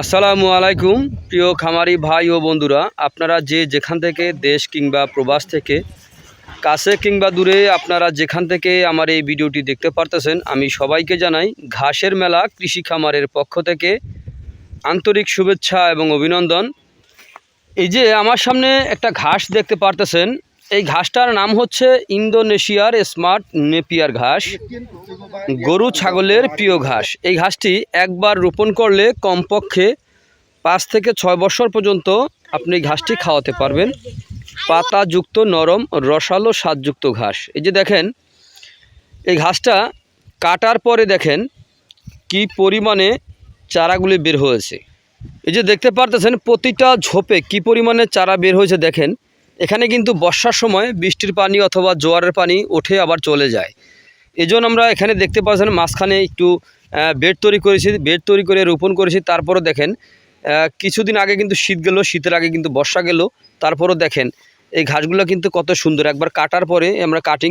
আসসালামু আলাইকুম, প্রিয় খামারি ভাই ও বন্ধুরা। আপনারা যে যেখান থেকে দেশ কিংবা প্রবাস থেকে, কাছে কিংবা দূরে আপনারা যেখান থেকে আমার এই ভিডিওটি দেখতে পারতেছেন, আমি সবাইকে জানাই ঘাসের মেলা কৃষি খামারের পক্ষ থেকে আন্তরিক শুভেচ্ছা এবং অভিনন্দন। এই যে আমার সামনে একটা ঘাস দেখতে পারতেছেন এই ঘাসটার নাম হচ্ছে ইন্দোনেশিয়ার স্মার্ট নেপিয়ার ঘাস। গরু ছাগলের প্রিয় ঘাস। এই ঘাসটি একবার রোপণ করলে কমপক্ষে পাঁচ থেকে ছয় বছর পর্যন্ত আপনি ঘাসটি খাওয়াতে পারবেন। পাতাযুক্ত নরম, রসালো, স্বাদযুক্ত ঘাস। এই যে দেখেন, এই ঘাসটা কাটার পরে দেখেন কি পরিমাণে চারাগুলি বের হয়েছে। এই যে দেখতে পারতেছেন, প্রতিটা ঝোপে কি পরিমাণে চারা বের হয়েছে দেখেন। এখানে কিন্তু বর্ষার সময় বৃষ্টির পানি অথবা জোয়ারের পানি ওঠে আবার চলে যায়। এই জন্য আমরা এখানে দেখতে পাচ্ছেন মাঝখানে একটু বেড তৈরি করেছি, বেড তৈরি করে রোপণ করেছি। তারপরও দেখেন কিছুদিন আগে কিন্তু শীত গেল, শীতের আগে কিন্তু বর্ষা গেল। তারপরও দেখেন, এই ঘাসগুলো কিন্তু কত সুন্দর। একবার কাটার পরে আমরা কাটিং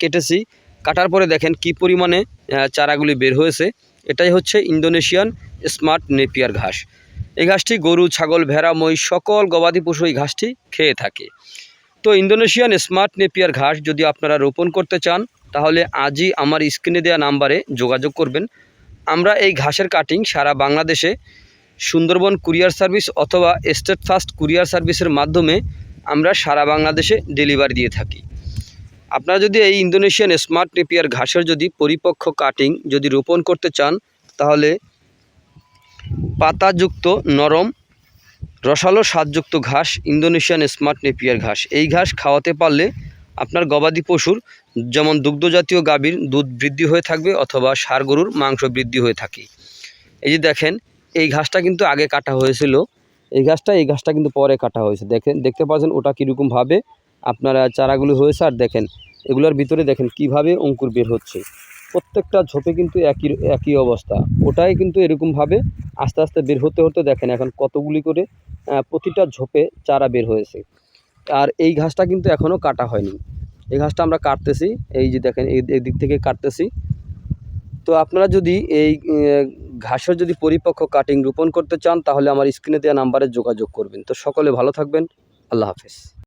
কেটেছি। কাটার পরে দেখেন কি পরিমাণে চারাগুলি বের হয়েছে। এটাই হচ্ছে ইন্দোনেশিয়ান স্মার্ট নেপিয়ার ঘাস। এই ঘাসটি গরু, ছাগল, ভেড়া মই সকল গবাদি পশু এই ঘাসটি খেয়ে থাকে। তো ইন্দোনেশিয়ান স্মার্ট নেপিয়ার ঘাস যদি আপনারা রোপণ করতে চান, তাহলে আজই আমার স্ক্রিনে দেওয়া নাম্বারে যোগাযোগ করবেন। আমরা এই ঘাসের কাটিং সারা বাংলাদেশে সুন্দরবন কুরিয়ার সার্ভিস অথবা স্টেট ফাস্ট কুরিয়ার সার্ভিসের মাধ্যমে আমরা সারা বাংলাদেশে ডেলিভারি দিয়ে থাকি। আপনারা যদি এই ইন্দোনেশিয়ান স্মার্ট নেপিয়ার ঘাসের যদি পরিপক্ক কাটিং যদি রোপণ করতে চান, তাহলে পাতাযুক্ত নরম, রসালো স্বাদযুক্ত ঘাস, ইন্দোনেশিয়ান স্মার্ট নেপিয়ার ঘাস। এই ঘাস খাওয়াতে পারলে আপনার গবাদি পশুর যেমন দুগ্ধজাতীয় গাভীর দুধ বৃদ্ধি হয়ে থাকবে অথবা সার গরুর মাংস বৃদ্ধি হয়ে থাকে। এই যে দেখেন, এই ঘাসটা কিন্তু আগে কাটা হয়েছিল। এই ঘাসটা এই ঘাসটা কিন্তু পরে কাটা হয়েছে। দেখেন, দেখতে পাচ্ছেন ওটা কীরকমভাবে আপনারা চারাগুলো হয়েছে। আর দেখেন, এগুলোর ভিতরে দেখেন কীভাবে অঙ্কুর বের হচ্ছে। প্রত্যেকটা ঝোপে কিন্তু একই একই অবস্থা। ওটাই কিন্তু এরকমভাবে আস্তে আস্তে বের হতে হতে দেখেন এখন কতগুলি করে প্রতিটা ঝোপে চারা বের হয়েছে। আর এই ঘাসটা কিন্তু এখনও কাটা হয়নি। এই ঘাসটা আমরা কাটতেছি, এই যে দেখেন এই দিক থেকে কাটতেছি। তো আপনারা যদি এই ঘাসের যদি পরিপক্ক কাটিং রোপণ করতে চান, তাহলে আমার স্ক্রিনে দেওয়া নাম্বারে যোগাযোগ করবেন। তো সকলে ভালো থাকবেন। আল্লাহ হাফেজ।